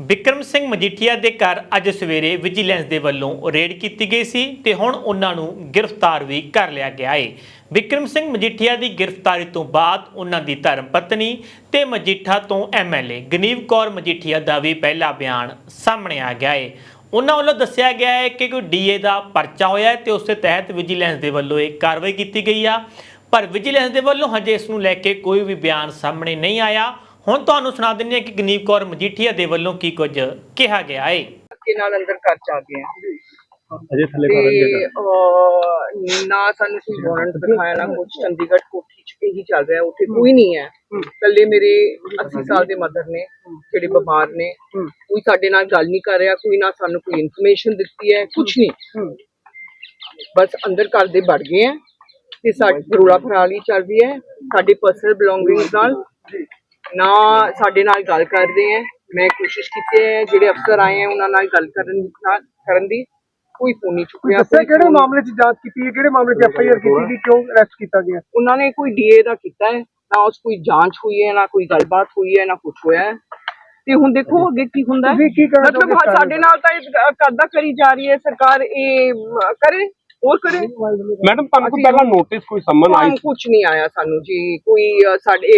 ਬਿਕਰਮ ਸਿੰਘ ਮਜੀਠੀਆ ਦੇ ਘਰ ਅੱਜ ਸਵੇਰੇ ਵਿਜੀਲੈਂਸ ਦੇ ਵੱਲੋਂ ਰੇਡ ਕੀਤੀ ਗਈ ਸੀ ਤੇ ਹੁਣ ਉਹਨਾਂ ਨੂੰ ਗ੍ਰਿਫਤਾਰ ਵੀ ਕਰ ਲਿਆ ਗਿਆ ਹੈ ਬਿਕਰਮ ਸਿੰਘ ਮਜੀਠੀਆ ਦੀ ਗ੍ਰਿਫਤਾਰੀ ਤੋਂ ਬਾਅਦ ਉਹਨਾਂ ਦੀ ਧਰਮ ਪਤਨੀ ਤੇ ਮਜੀਠਾ ਤੋਂ ਐਮਐਲਏ ਗਨੀਵ ਕੌਰ ਮਜੀਠੀਆ ਦਾ ਵੀ ਪਹਿਲਾ ਬਿਆਨ ਸਾਹਮਣੇ ਆ ਗਿਆ ਹੈ ਉਹਨਾਂ ਵੱਲੋਂ ਦੱਸਿਆ ਗਿਆ ਹੈ ਕਿ ਕੋਈ ਡੀਏ ਦਾ ਪਰਚਾ ਹੋਇਆ ਹੈ ਤੇ ਉਸ ਦੇ ਤਹਿਤ ਵਿਜੀਲੈਂਸ ਦੇ ਵੱਲੋਂ ਇਹ ਕਾਰਵਾਈ ਕੀਤੀ ਗਈ ਆ। ਪਰ ਵਿਜੀਲੈਂਸ ਦੇ ਵੱਲੋਂ ਹਜੇ ਇਸ ਨੂੰ ਲੈ ਕੇ ਕੋਈ ਵੀ ਬਿਆਨ ਸਾਹਮਣੇ ਨਹੀਂ ਆਇਆ। ਹੁਣ ਤੁਹਾਨੂੰ ਸੁਣਾ ਦਿੰਦੇ ਹਾਂ ਕਿ ਗਨੀਵ ਕੌਰ ਮਜੀਠੀਆ ਦੇ ਵੱਲੋਂ ਕੀ ਕੁਝ ਕਿਹਾ ਗਿਆ ਹੈ। ਕੇ ਨਾਲ ਅੰਦਰ ਘਰ ਚ ਆ ਗਏ ਆ। ਅਜੇ ਥੱਲੇ ਤੇ ਅਹ, ਨਾ ਸਾਨੂੰ ਕੋਈ ਵਾਰੰਟ ਦਿਖਾਇਆ ਨਾ ਕੁਝ ਚੰਡੀਗੜ੍ਹ ਕੋਠੀ ਚ ਇਹੀ ਚੱਲ ਰਿਹਾ ਉੱਥੇ ਕੋਈ ਨਹੀਂ ਹੈ। ਕੱਲੇ ਮੇਰੇ 80 ਸਾਲ ਦੇ ਮਦਰ ਨੇ ਜਿਹੜੇ ਬਿਮਾਰ ਨੇ। ਕੋਈ ਸਾਡੇ ਨਾਲ ਗੱਲ ਨਹੀਂ ਕਰ ਰਿਹਾ ਕੋਈ ਨਾ ਸਾਨੂੰ ਕੋਈ ਇਨਫੋਰਮੇਸ਼ਨ ਦਿੱਤੀ ਹੈ ਕੁਝ ਨਹੀਂ। ਬਸ ਅੰਦਰ ਘਰ ਦੇ ਵੜ ਗਏ ਆ। ਤੇ ਸਾਡੀ ਰੋਲਾ ਫਰਾਲੀ ਚੱਲ ਰਹੀ ਹੈ। ਸਾਡੇ ਪਰਸਨਲ ਬਿਲੋਂਗਿੰਗਸ ਨਾਲ। ਨਾ ਸਾਡੇ ਨਾਲ ਗੱਲ ਕਰਦੇ ਹੈ। ਮੈਂ ਕੋਸ਼ਿਸ਼ ਕੀਤੀ ਹੈ ਜਿਹੜੇ ਅਫਸਰ ਆਏ ਹੈ ਉਹਨਾਂ ਨਾਲ ਗੱਲ ਕਰਨ ਨਾਲ- ਕਰਨ ਦੀ। ਕੋਈ ਫੋਨ ਨਹੀਂ ਚੁੱਕਿਆ ਦੱਸਿਆ ਕੋਈ ਕਿਹੜੇ phone- ਮਾਮਲੇ 'ਚ ਜਾਂਚ ਕੀਤੀ ਹੈ? ਕਿਹੜੇ ਮਾਮਲੇ 'ਚ ਐਫ ਆਈ ਆਰ ਕੀਤੀ ਗਈ? ਕਿਉਂ ਅਰੈਸਟ ਕੀਤਾ ਗਿਆ? ਉਹਨਾਂ ਨੇ ਕੋਈ ਡੀਏ ਦਾ ਕੀਤਾ ਹੈ ਨਾ ਉਸ ਕੋਈ ਜਾਂਚ ਹੋਈ ਹੈ ਨਾ ਕੋਈ ਗੱਲਬਾਤ ਹੋਈ ਹੈ ਨਾ ਕੁਝ ਹੋਇਆ ਹੈ। ਤੇ ਹੁਣ ਦੇਖੋ ਅੱਗੇ ਕੀ ਹੁੰਦਾ ਹੈ। ਤੁਸੀਂ ਕੀ ਕਹਿਣਾ ਮਤਲਬ ਚਾਹੋਗੇ ਹਾਂ, ਸਾਡੇ ਨਾਲ ਤਾਂ ਇਹ ਕਰਦਾ ਕਰੀ ਜਾ ਰਹੀ ਹੈ ਸਰਕਾਰ ਇਹ ਕਰੇ। ਹੋਰ ਕਰੇ? ਮੈਡਮ ਤੁਹਾਨੂੰ ਕੋਈ ਪਹਿਲਾਂ ਨੋਟਿਸ ਕੋਈ ਸੰਮਨ ਆਈ ਕੁਝ ਨਹੀਂ ਆਇਆ ਸਾਨੂੰ ਜੀ। ਕੋਈ ਅ, ਸਾਡੇ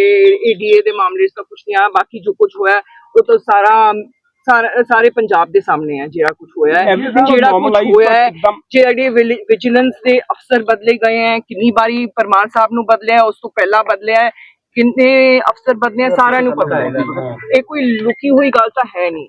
ਏਡੀਏ ਦੇ ਮਾਮਲੇ 'ਚ ਤਾਂ ਕੁਝ ਨਹੀਂ ਆਇਆ। ਬਾਕੀ ਜੋ ਕੁਝ ਹੋਇਆ ਉਹ ਤਾਂ ਸਾਰਾ ਸਾਰਾ- ਸਾਰੇ ਪੰਜਾਬ ਦੇ ਸਾਹਮਣੇ ਹੈ ਜਿਹੜਾ ਕੁਝ ਹੋਇਆ ਹੈ। Everything was ਜਿਹੜਾ ਕੁਝ normalized, ਹੋਇਆ ਹੈ but ਇੱਕਦਮ- ਜਿਹੜੇ ਵਿਜੀਲੈਂਸ ਦੇ ਅਫਸਰ ਬਦਲੇ ਗਏ ਹੈ ਕਿੰਨੀ ਵਾਰੀ ਪਰਮਾਰ ਸਾਹਿਬ ਨੂੰ ਬਦਲਿਆ ਹੈ, ਉਸ ਤੋਂ ਪਹਿਲਾਂ ਬਦਲਿਆ ਹੈ ਕਿੰਨੇ ਅਫਸਰ ਬਦਲੇ ਹੈ ਸਾਰਿਆਂ ਨੂੰ ਪਤਾ ਹੈ। ਇਹ ਕੋਈ ਲੁਕੀ ਹੋਈ ਗੱਲ ਤਾਂ ਹੈ ਨਹੀਂ।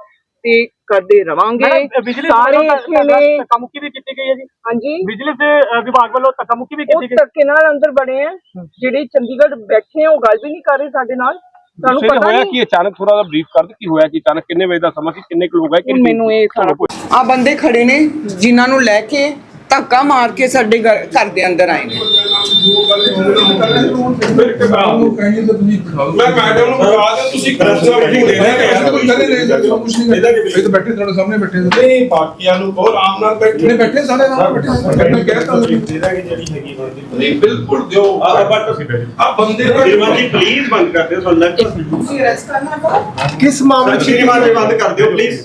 ਤੇ ਕਰਦੇ ਰਵਾਂਗੇ। ਸਾਰੇ ਨੇ ਧੱਕਾਮੁੱਕੀ ਵੀ ਕੀਤੀ ਗਈ ਹੈ ਜੀ। ਹਾਂਜੀ। ਬਿਜਲੀ ਦੇ ਅ, ਵਿਭਾਗ ਵੱਲੋਂ ਧੱਕਾਮੁੱਕੀ ਵੀ ਉਹ ਧੱਕੇ ਨਾਲ ਅੰਦਰ ਬੜੇ ਹੈ। ਜਿਹੜੇ ਚੰਡੀਗੜ੍ਹ ਬੈਠੇ ਹੈ ਉਹ ਗੱਲ ਵੀ ਨਹੀਂ ਕਰ ਰਹੇ ਸਾਡੇ ਨਾਲ। ਤੁਹਾਨੂੰ ਤੁਹਾਨੂੰ ਪਤਾ ਹੋਇਆ ਕਿ? ਅਚਾਨਕ ਥੋੜਾ ਜਿਹਾ ਬਰੀਫ ਕਰ ਦੇ ਕੀ ਹੋਇਆ ਕਿ ਅਚਾਨਕ ਕਿੰਨੇ ਵਜੇ ਦਾ ਸਮਾਂ ਸੀ ਕਿੰਨੇ ਕੁ ਲੋਕ ਆਏ ਹੁਣ ਮੈਨੂੰ ਇਹ ਸਾਰਾ ਕੁਝ ਆ ਬੰਦੇ ਖੜੇ ਨੇ ਜਿਨ੍ਹਾਂ ਨੂੰ ਲੈ ਕੇ ਧੱਕਾ ਮਾਰ ਕੇ ਸਾਡੇ ਘਰ ਦੇ ਅੰਦਰ ਆਏ ਨੇ। ਮੈਂ ਮੈਡਮ ਨੂੰ ਬੁਲਾ ਦਿਓ ਤੁਸੀਂ ਕਰਸਾ ਮੀਟਿੰਗ ਦੇ ਰਹੇ ਇਹ ਤਾਂ ਬੈਠੇ ਤੁਹਾਡੇ ਸਾਹਮਣੇ ਬੈਠੇ ਨਹੀਂ ਬਾਕੀਆਂ ਨੂੰ ਬਹੁਤ ਆਰਾਮ ਨਾਲ ਬੈਠੇ ਨਹੀਂ ਬੈਠੇ ਸਾਰੇ ਨਾਲ ਬੈਠੇ ਮੈਂ ਕਹਿ ਤਾ ਦੇ ਜਿਹੜੀ ਹੈਗੀ ਨਹੀਂ ਬਿਲਕੁਲ ਦਿਓ ਆ ਬਟ ਆ ਬੰਦੇ ਸ਼੍ਰੀਮਾਨ ਜੀ ਪਲੀਜ਼ ਬੰਦ ਕਰ ਦਿਓ ਤੁਹਾਨੂੰ ਲੱਗਦਾ ਤੁਸੀਂ ਅਰੈਸਟ ਕਰਨਾ ਕਿਸ ਮਾਮਲੇ ਸ਼੍ਰੀਮਾਨ ਜੀ ਬੰਦ ਕਰ ਦਿਓ ਪਲੀਜ਼